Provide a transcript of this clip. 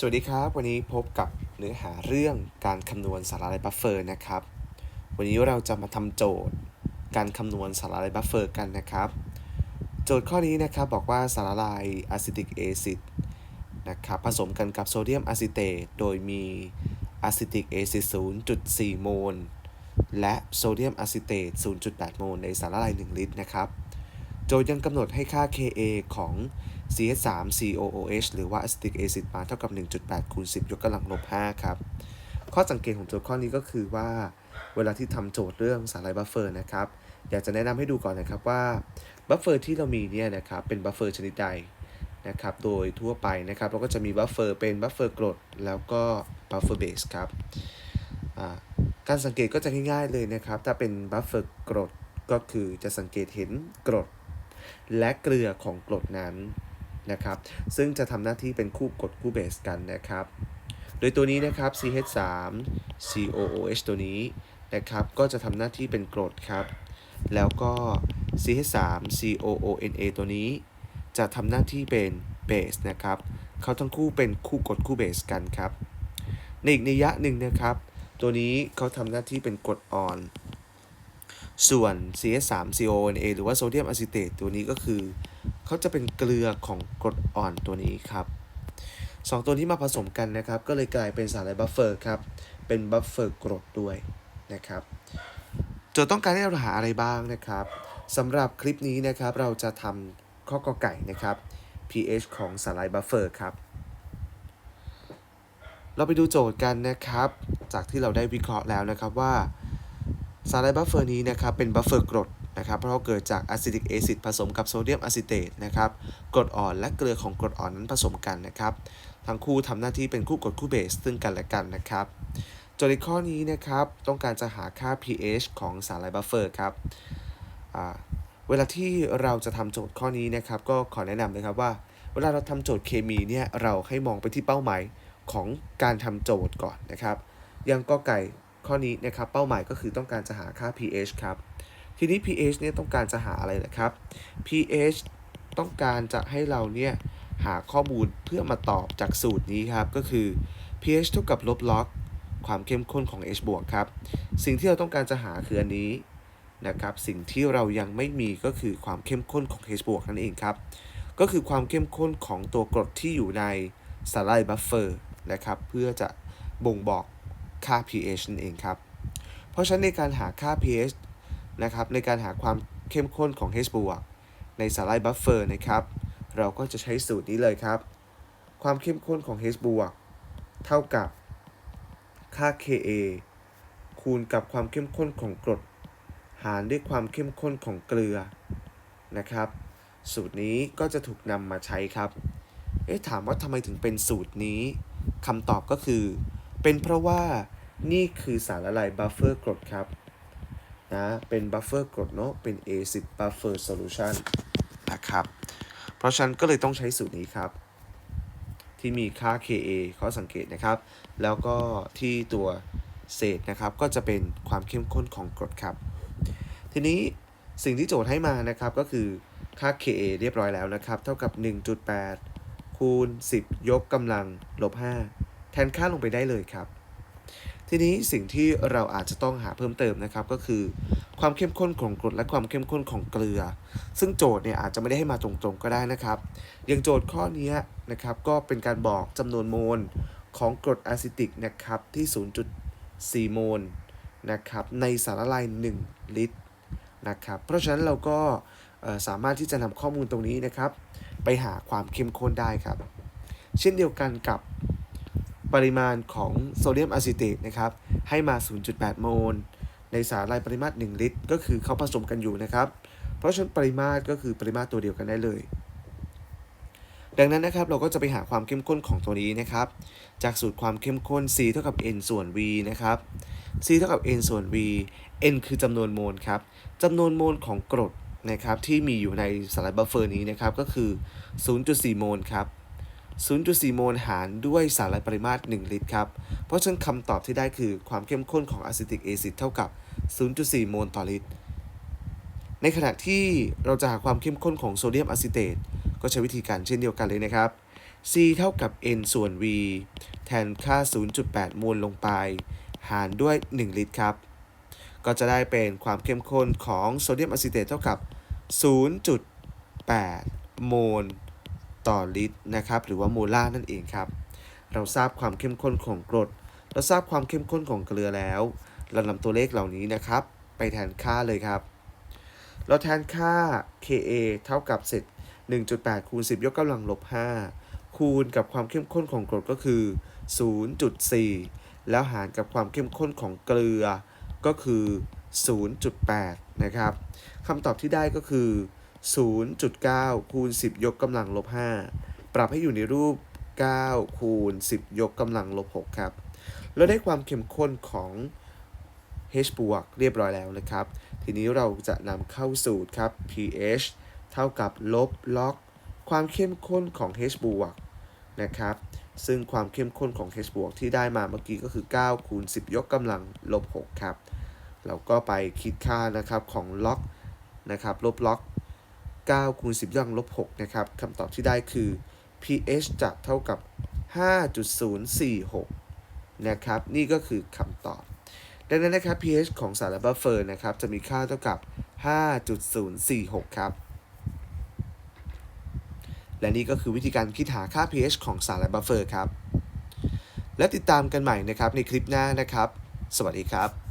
สวัสดีครับ วันนี้พบกับเนื้อหาเรื่องการคำนวณสาระไรบัฟเฟอร์นะครับ วันนี้เราจะมาทำโจทย์การคำนวณสาระไรบัฟเฟอร์กันนะครับ โจทย์ข้อนี้นะครับบอกว่าสารละลายอะซิติกแอซิดนะครับผสมกันกับโซเดียมอะซิเตตโดยมีอะซิติกแอซิด0.4 โมล และโซเดียมอะซิเตต0.8 โมลในสารละลาย 1 ลิตรนะครับ โจทย์ยังกำหนดให้ค่า Ka ของ CH3 COOH หรือว่า acetic acid มาเท่ากับ 1.8คูณ10 ยกกำลังลบ 5 ครับ ข้อสังเกตของโจทย์ข้อนี้ก็คือว่า เวลาที่ทำโจทย์เรื่องสารไรบัฟเฟอร์นะครับ อยากจะแนะนำให้ดูก่อนนะครับว่าบัฟเฟอร์ที่เรามีเนี่ยนะครับ เป็นบัฟเฟอร์ชนิดใดนะครับ โดยทั่วไปนะครับ เราก็จะมีบัฟเฟอร์เป็นบัฟเฟอร์กรดแล้วก็บัฟเฟอร์เบสครับการสังเกตก็จะง่ายๆเลยนะครับ ถ้าเป็นบัฟเฟอร์กรดก็คือจะสังเกตเห็นกรด และเกลือของกรดนั้นนะครับ ซึ่งจะทำหน้าที่เป็นคู่กรดคู่เบสกันนะครับ โดยตัวนี้นะครับ CH3 COOH ตัวนี้นะครับ ก็จะทำหน้าที่เป็นกรดครับ แล้วก็ CH3 COONA ตัวนี้จะทำหน้าที่เป็นเบสนะครับ เขาทั้งคู่เป็นคู่กรดคู่เบสกันครับ ในอีกนัยยะหนึ่งนะครับ ตัวนี้เขาทำหน้าที่เป็นกรดอ่อน ส่วน CS3CONA หรือว่าโซเดียมอะซิเตตตัวนี้ก็คือ เขาจะเป็นเกลือของกรดอ่อนตัวนี้ครับสองตัวนี้มาผสมกันนะครับ ก็เลยกลายเป็นสารไลบัฟเฟอร์ครับ เป็นบัฟเฟอร์กรดด้วยนะครับโจทย์ต้องการให้เราหาอะไรบ้างนะครับสำหรับคลิปนี้นะครับ เราจะทำข้อกอไก่นะครับ pH ของสารไลบัฟเฟอร์ครับ เราไปดูโจทย์กันนะครับ จากที่เราได้วิเคราะห์แล้วนะครับว่า สารไลบัฟเฟอร์นี้นะครับเป็นบัฟเฟอร์กรดนะครับเพราะเกิดจากอะซิติกแอซิดผสมกับโซเดียมอะซิเตตนะครับกรดอ่อนและเกลือของกรดอ่อนนั้นผสมกันนะครับทั้งคู่ทำหน้าที่เป็นคู่กรดคู่เบสซึ่งกันและกันนะครับโจทย์ในข้อนี้นะครับต้องการจะหาค่า pH ของสารไลบัฟเฟอร์ครับเวลาที่เราจะทำโจทย์ข้อนี้นะครับก็ขอแนะนำนะครับว่า เวลาเราทำโจทย์เคมีเนี่ยเราให้มองไปที่เป้าหมายของการทำโจทย์ก่อนนะครับย่างกอไก่ ข้อนี้นะครับเป้าหมายก็คือต้องการจะหาค่า pH ครับ ทีนี้ pH เนี่ยต้องการจะหาอะไรนะครับ pH ต้องการจะให้เราเนี่ยหาข้อมูลเพื่อมาตอบจากสูตรนี้ครับ ก็คือ pH เท่ากับลบล็อก ความเข้มข้นของ H บวกครับ สิ่งที่เราต้องการจะหาคืออันนี้นะครับ สิ่งที่เรายังไม่มีก็คือความเข้มข้นของ H บวกนั่นเองครับ ก็คือความเข้มข้นของตัวกรดที่อยู่ในสไลด์บัฟเฟอร์นะครับ เพื่อจะบ่งบอก ค่า pH นั่นเองครับ เพราะฉะนั้นในการหาค่า pH นะครับในการหาความเข้มข้นของ H บวกในสไลด์บัฟเฟอร์นะครับ เราก็จะใช้สูตรนี้เลยครับ ความเข้มข้นของ H บวกเท่ากับค่า Ka คูณกับความเข้มข้นของกรด หารด้วยความเข้มข้นของเกลือนะครับ สูตรนี้ก็จะถูกนำมาใช้ครับ เอ๊ะถามว่าทำไมถึงเป็นสูตรนี้คำตอบก็คือ เป็นเพราะว่านี่คือสารละลายบัฟเฟอร์กรดครับนะเป็นบัฟเฟอร์กรดเนาะเป็น acid buffer solution นะครับ เพราะฉะนั้นก็เลยต้องใช้สูตรนี้ครับ ที่มีค่า Ka ข้อสังเกตนะครับ แล้วก็ที่ตัวเศษนะครับ ก็จะเป็นความเข้มข้นของกรดครับ ทีนี้สิ่งที่โจทย์ให้มานะครับก็คือค่า Ka เรียบร้อยแล้วนะครับ เท่ากับ 1.8 คูณ 10 ยกกำลังลบ 5 นค่าลงไปได้เลยครับ ทีนี้สิ่งที่เราอาจจะต้องหาเพิ่มเติมนะครับก็คือ ความเข้มข้นของกรดและความเข้มข้นของเกลือ ซึ่งโจทย์เนี่ยอาจจะไม่ได้ให้มาตรงๆก็ได้นะครับอย่างโจทย์ข้อนี้นะครับก็เป็นการบอกจำนวนโมลของกรดอะซิติกนะครับที่ 0.4 โมลนะครับในสารละลาย 1 ลิตรนะครับเพราะฉะนั้นเราก็สามารถที่จะนำข้อมูลตรงนี้นะครับ ไปหาความเข้มข้นได้ครับ เช่นเดียวกันกับ ปริมาณของโซเดียมอะซิเตตนะครับให้มา 0.8 โมล ในสารละลายปริมาตร 1 ลิตร ก็คือเขาผสมกันอยู่นะครับ เพราะฉะนั้นปริมาตรก็คือปริมาตรตัวเดียวกันได้เลย ดังนั้นนะครับเราก็จะไปหาความเข้มข้นของตัวนี้นะครับ จากสูตรความเข้มข้น C เท่ากับ N ส่วน V นะครับ C เท่ากับ N ส่วน V N คือจำนวนโมลครับจำนวนโมลของกรดนะครับที่มีอยู่ในสไลด์บัฟเฟอร์นี้นะครับก็คือ 0.4 โมลครับ 0.4 โมลหารด้วยสารละลายปริมาตร 1 ลิตรครับ เพราะฉะนั้นคำตอบที่ได้คือความเข้มข้นของอะซิติกแอซิดเท่ากับ 0.4 โมลต่อลิตร ในขณะที่เราจะหาความเข้มข้นของโซเดียมอะซิเตตก็ใช้วิธีการเช่นเดียวกันเลยนะครับ c เท่ากับ n ส่วน v แทนค่า 0.8มวลลงไป หารด้วย 1 ลิตรครับ ก็จะได้เป็นความเข้มข้นของโซเดียมอะซิเตตเท่ากับ 0.8 โมล ต่อลิตรนะครับหรือว่าโมลาร์นั่นเองครับ เราทราบความเข้มข้นของกรด เราทราบความเข้มข้นของเกลือแล้ว เรานำตัวเลขเหล่านี้นะครับ ไปแทนค่าเลยครับ เราแทนค่า Ka เท่ากับเศษ1.8 คูณ 10 ยกกำลังลบ 5 คูณกับความเข้มข้นของกรดก็คือ 0.4 แล้วหารกับความเข้มข้นของเกลือก็คือ 0.8 นะครับคำตอบที่ได้ก็คือ 0.9 คูณ 10 ยกกำลังลบ 5 ปรับให้อยู่ในรูป 9 คูณ 10 ยกกำลังลบ 6 ครับ แล้วได้ความเข้มข้นของ H บวกเรียบร้อยแล้วนะครับ ทีนี้เราจะนำเข้าสูตรครับ pH เท่ากับลบล็อก ความเข้มข้นของ H บวกนะครับ ซึ่งความเข้มข้นของ H บวกที่ได้มาเมื่อกี้ก็คือ 9 คูณ 10 ยกกำลังลบ 6 ครับ เราก็ไปคิดค่านะครับของล็อกนะครับ ลบล็อก 9คูณ10ยกกำลังลบ6นะครับคำตอบที่ได้คือ pH จะเท่ากับ 5.046 นะครับ นี่ก็คือคำตอบ ดังนั้นนะครับ pH ของสารบัฟเฟอร์นะครับ จะมีค่าเท่ากับ 5.046 ครับ และนี่ก็คือวิธีการคิดหาค่า pH ของสารบัฟเฟอร์ครับ และติดตามกันใหม่นะครับในคลิปหน้านะครับ สวัสดีครับ